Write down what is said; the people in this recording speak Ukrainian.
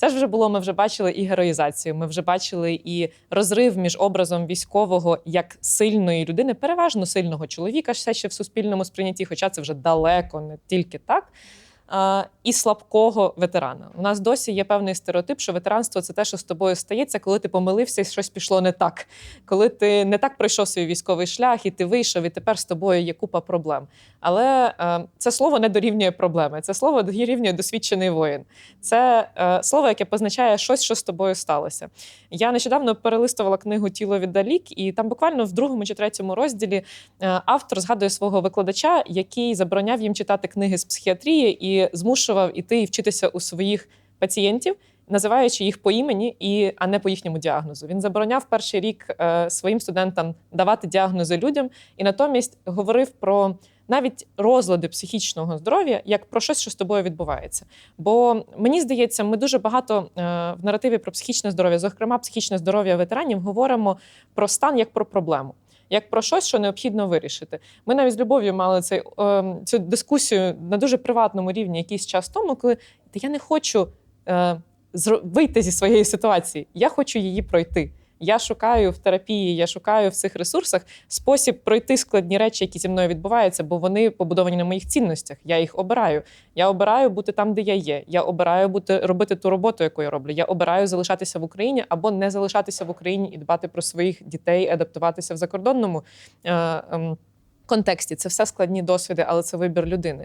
Це ж вже було. Ми вже бачили і героїзацію. Ми вже бачили і розрив між образом військового як сильної людини, переважно сильного чоловіка, все ще в суспільному сприйнятті, хоча це вже далеко не тільки так. І слабкого ветерана. У нас досі є певний стереотип, що ветеранство це те, що з тобою стається, коли ти помилився і щось пішло не так. Коли ти не так пройшов свій військовий шлях, і ти вийшов, і тепер з тобою є купа проблем. Але е, це слово не дорівнює проблеми. Це слово дорівнює досвідчений воїн. Це е, слово, яке позначає щось, що з тобою сталося. Я нещодавно перелистувала книгу Тіло віддалік, і там буквально в другому чи третьому розділі е, автор згадує свого викладача, який забороняв їм читати книги з психіатрії і змушував іти і вчитися у своїх пацієнтів. Називаючи їх по імені, і а не по їхньому діагнозу, він забороняв перший рік е, своїм студентам давати діагнози людям, і натомість говорив про навіть розлади психічного здоров'я як про щось, що з тобою відбувається. Бо мені здається, ми дуже багато е, в наративі про психічне здоров'я, зокрема психічне здоров'я ветеранів, говоримо про стан як про проблему. Як про щось, що необхідно вирішити. Ми навіть з любов'ю мали цей, е, цю дискусію на дуже приватному рівні якийсь час тому, коли «Та я не хочу е, вийти зі своєї ситуації, я хочу її пройти. Я шукаю в терапії, я шукаю в цих ресурсах спосіб пройти складні речі, які зі мною відбуваються, бо вони побудовані на моїх цінностях. Я їх обираю. Я обираю бути там, де я є. Я обираю бути робити ту роботу, яку я роблю. Я обираю залишатися в Україні або не залишатися в Україні і дбати про своїх дітей, адаптуватися в закордонному е, ем, контексті. Це все складні досвіди, але це вибір людини.